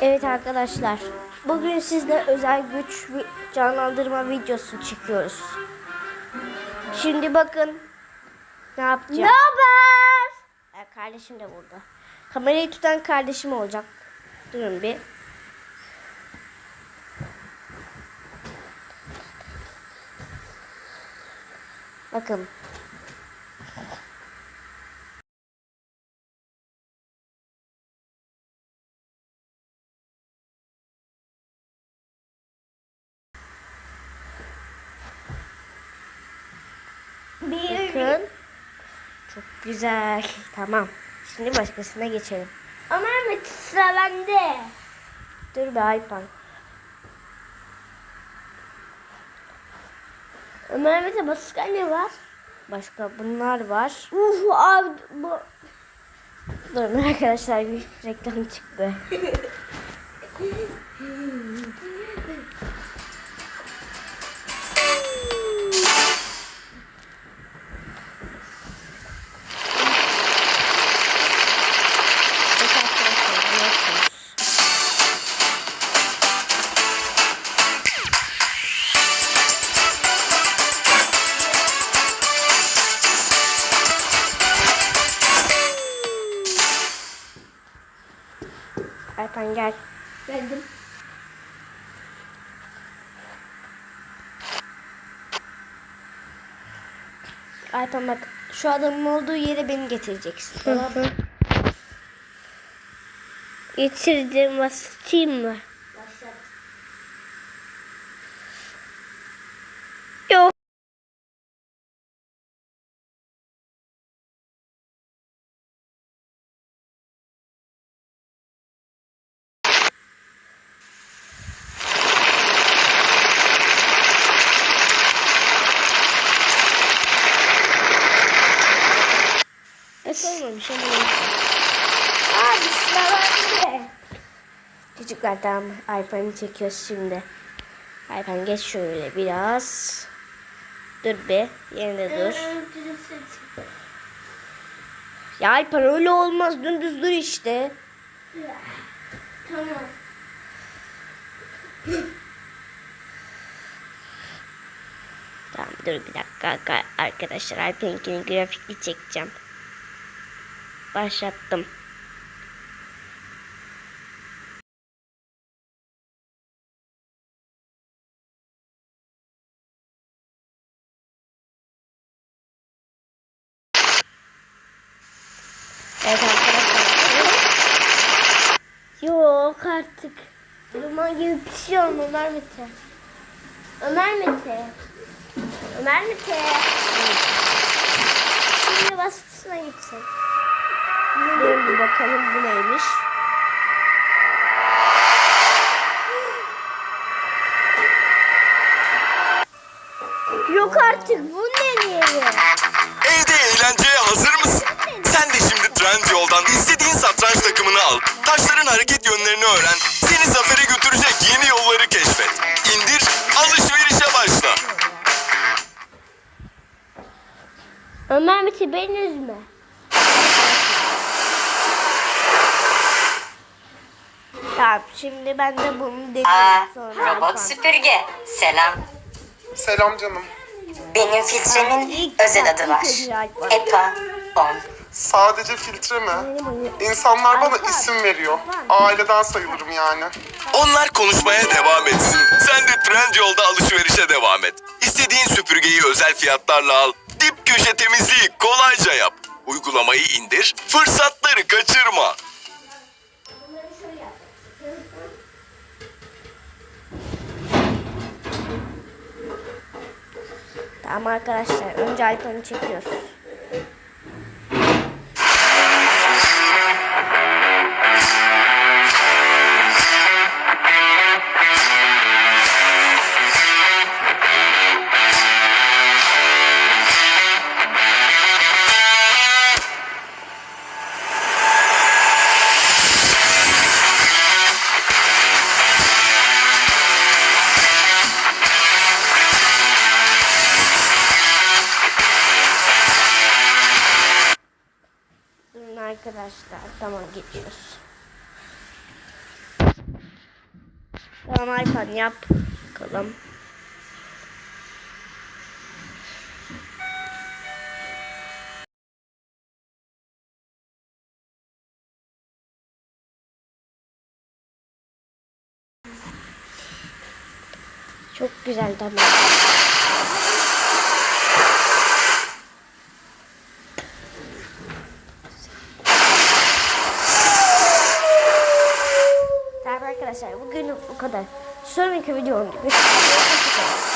Evet arkadaşlar. Bugün sizle özel güç canlandırma videosu çekiyoruz. Şimdi bakın ne yapacağım. Ne haber? Ee, Kardeşim de burada. Kamerayı tutan kardeşim olacak. Durun bir. Bakın. Bir. Bakın. Çok güzel. Tamam. Şimdi başkasına geçelim. Ama Mehmet sıra bende. Dur be Alpan. Ömer Mehmet'e başka ne var? Başka bunlar var. Uf abi bu. Durun arkadaşlar bir reklam çıktı. Alpan gel. Geldim. Alpan bak şu adamın olduğu yere beni getireceksin. Tamam mı? Getirdim basayım mı? Başlat. Yok. Ama neyse. Abi sıra. Çocuklar tamam Alpan'ı çekiyoruz şimdi. Alpan geç şöyle biraz. Dur be yerinde dur. Ya Alpan öyle olmaz dümdüz dur işte. Tamam. Tamam dur bir dakika arkadaşlar Alpan'ınkini grafikli çekeceğim. Başlattım. Evet. Yok artık. Duman gibi bir şey olma Ömer Mete. Ömer Mete. Ömer Mete. Şimdi baskısına gitsin. Dur bir bakalım bu neymiş. Yok artık bu ne yeri? Evde eğlenceye hazır mısın? Sen de şimdi Trendyol'dan istediğin satranç takımını al. Taşların hareket yönlerini öğren. Seni zafere götürecek yeni yolları keşfet. İndir, alışverişe başla. Ömer Mete beni üzme. Tamam şimdi ben de bunu Aa, deneyeyim sonra. robot süpürge. Selam. Selam canım. Benim filtremin özel adı var. EPA 10. Sadece filtre mi? İnsanlar bana isim veriyor. Aileden sayılırım yani. Onlar konuşmaya devam etsin. Sen de Trendyol'da alışverişe devam et. İstediğin süpürgeyi özel fiyatlarla al. Dip köşe temizliği kolayca yap. Uygulamayı indir, fırsatları kaçırma. Tamam arkadaşlar önce Alpan'ı çekiyoruz. Arkadaşlar. Tamam geçiyoruz. Tamam Alpan yap. Bakalım. Çok güzel tamam. Tamam arkadaşlar bugün bu kadar. Sonraki görüşürüz. Hoşçakalın.